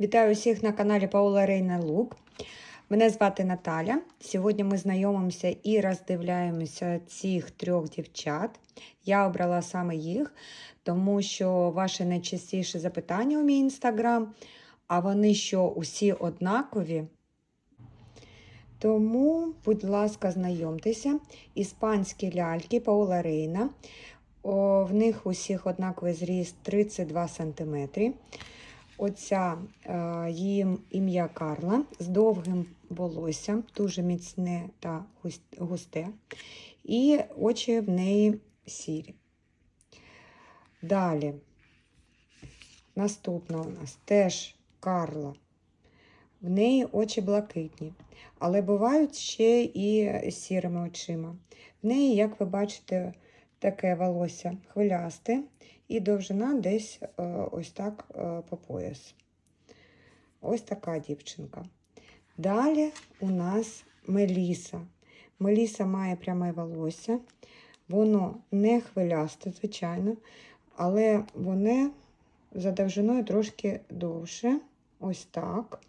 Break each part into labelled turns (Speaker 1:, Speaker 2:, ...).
Speaker 1: Вітаю усіх на каналі Паула Рейна Лук. Мене звати Наталя. Сьогодні ми знайомимося і роздивляємося цих трьох дівчат. Я обрала саме їх, тому що ваше найчастіше запитання у мій інстаграм, а вони що усі однакові. Тому, будь ласка, знайомтеся. Іспанські ляльки Паула Рейна. О, в них усіх однаковий зріст 32 см. Оця е, її ім'я Карла з довгим волоссям, дуже міцне та густе. І очі в неї сірі. Далі. Наступна у нас теж Карла. В неї очі блакитні, але бувають ще і сірими очима. В неї, як ви бачите, таке волосся хвилясте і довжина десь е, ось так е, по пояс. Ось така дівчинка. Далі у нас Меліса. Меліса має пряме волосся. Воно не хвилясте, звичайно, але воно за довжиною трошки довше. Ось так.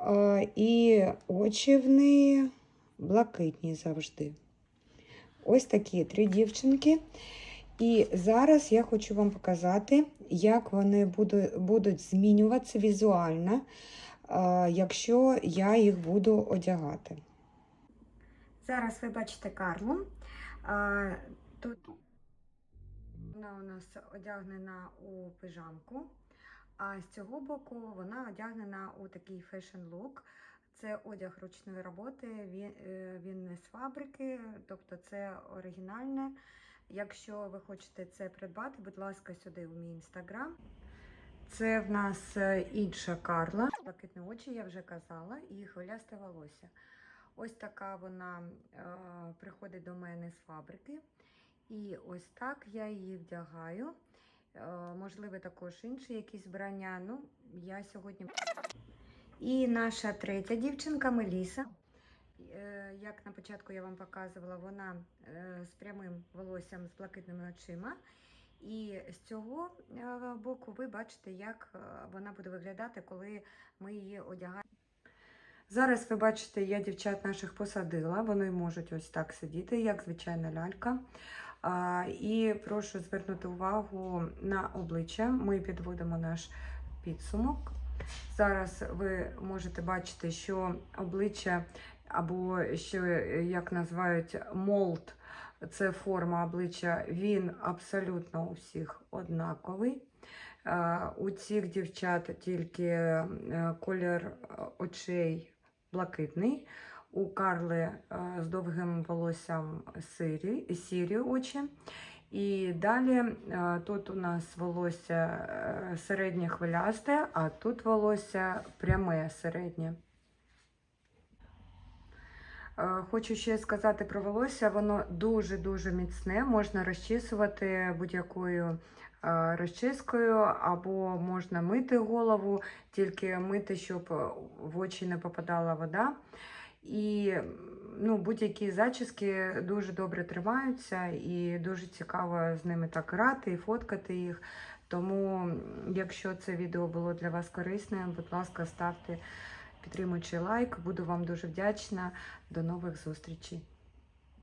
Speaker 1: Е, І очі в неї блакитні завжди. Ось такі три дівчинки. І зараз я хочу вам показати, як вони будуть змінюватися візуально, е, якщо я їх буду одягати. Зараз ви бачите Карлу. Тут вона у нас одягнена у пижамку, а з цього боку вона одягнена у такий фешн-лук. Це одяг ручної роботи, е, він не з фабрики, тобто це оригінальне. Якщо ви хочете це придбати, будь ласка, сюди у мій інстаграм. Це в нас е, інша Карла. Блакитні очі, я вже казала, і хвилясте волосся. Ось така вона е, приходить до мене з фабрики. І ось так я її вдягаю. Е, можливо, також інші якісь вбрання. Ну, я сьогодні. І наша третя дівчинка Меліса. Як на початку я вам показувала, вона е, з прямим волоссям з блакитними очима. І з цього е, боку ви бачите, як е, вона буде виглядати, коли ми її одягаємо. Зараз ви бачите, я дівчат наших посадила, вони можуть ось так сидіти, як звичайна лялька. І прошу звернути увагу на обличчя. Ми підводимо наш підсумок. Зараз ви можете бачити, що обличчя, або що як називають молд, це форма обличчя, він абсолютно у всіх однаковий. Е, У цих дівчат тільки е, колір очей блакитний. У Карли е, з довгим волоссям сирі, сірі очі. І далі е, тут у нас волосся е, середнє хвилясте, а тут волосся пряме середнє. Е, Хочу ще сказати про волосся, воно дуже-дуже міцне, можна розчісувати будь-якою розчіскою, або можна мити голову, тільки мити, щоб в очі не попадала вода. І ну, будь-які зачіски дуже добре тримаються, і дуже цікаво з ними так грати і фоткати їх. Тому, якщо це відео було для вас корисним, будь ласка, ставте підтримуючий лайк. Буду вам дуже вдячна. До нових зустрічей.